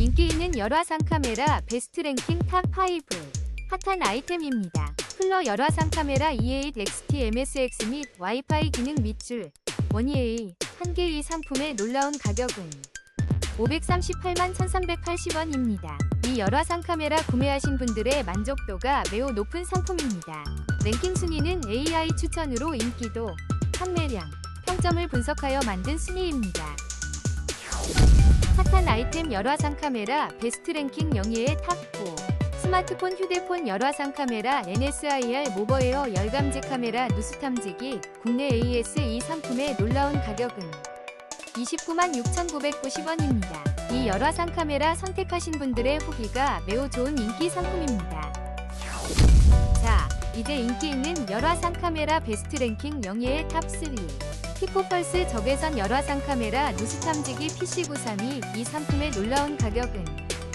인기 있는 열화상 카메라 베스트 랭킹 탑5 핫한 아이템입니다. 플러 열화상 카메라 E8 XT MSX 및 와이파이 기능 밑줄 1EA 한개 이 상품의 놀라운 가격은 538만 1380원입니다. 이 열화상 카메라 구매하신 분들의 만족도가 매우 높은 상품입니다. 랭킹 순위는 AI 추천으로 인기도, 판매량, 평점을 분석하여 만든 순위입니다. 핫한 아이템 열화상 카메라 베스트 랭킹 영예의 탑4 스마트폰 휴대폰 열화상 카메라 NSIR 모버에어 열감지 카메라 누수 탐지기 국내 AS 이 상품의 놀라운 가격은 29만 6,990원입니다. 이 열화상 카메라 선택하신 분들의 후기가 매우 좋은 인기 상품입니다. 자, 이제 인기 있는 열화상 카메라 베스트 랭킹 영예의 탑3 피코펄스 적외선 열화상 카메라 누수 탐지기 PC932 이 상품의 놀라운 가격은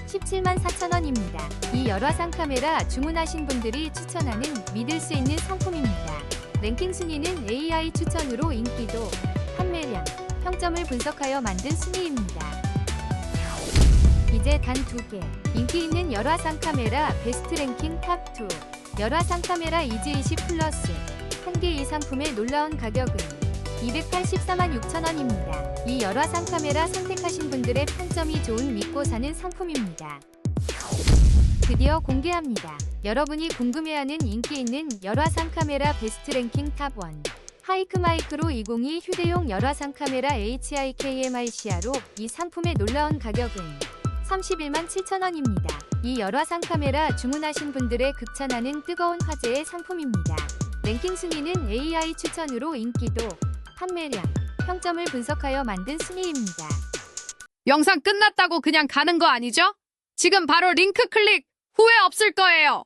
17만 4천원입니다. 이 열화상 카메라 주문하신 분들이 추천하는 믿을 수 있는 상품입니다. 랭킹 순위는 AI 추천으로 인기도, 판매량, 평점을 분석하여 만든 순위입니다. 이제 단 두 개. 인기 있는 열화상 카메라 베스트 랭킹 탑2. 열화상 카메라 이지20 플러스. 한 개 이 상품의 놀라운 가격은 284만 6천원입니다. 이 열화상 카메라 선택하신 분들의 평점이 좋은 믿고 사는 상품입니다. 드디어 공개합니다. 여러분이 궁금해하는 인기 있는 열화상 카메라 베스트 랭킹 탑1. 하이크 마이크로 202 휴대용 열화상 카메라 HIKMICR로 이 상품의 놀라운 가격은 31만 7천원입니다. 이 열화상 카메라 주문하신 분들의 극찬하는 뜨거운 화제의 상품입니다. 랭킹 순위는 AI 추천으로 인기도, 판매량, 평점을 분석하여 만든 순위입니다. 영상 끝났다고 그냥 가는 거 아니죠? 지금 바로 링크 클릭 후회 없을 거예요.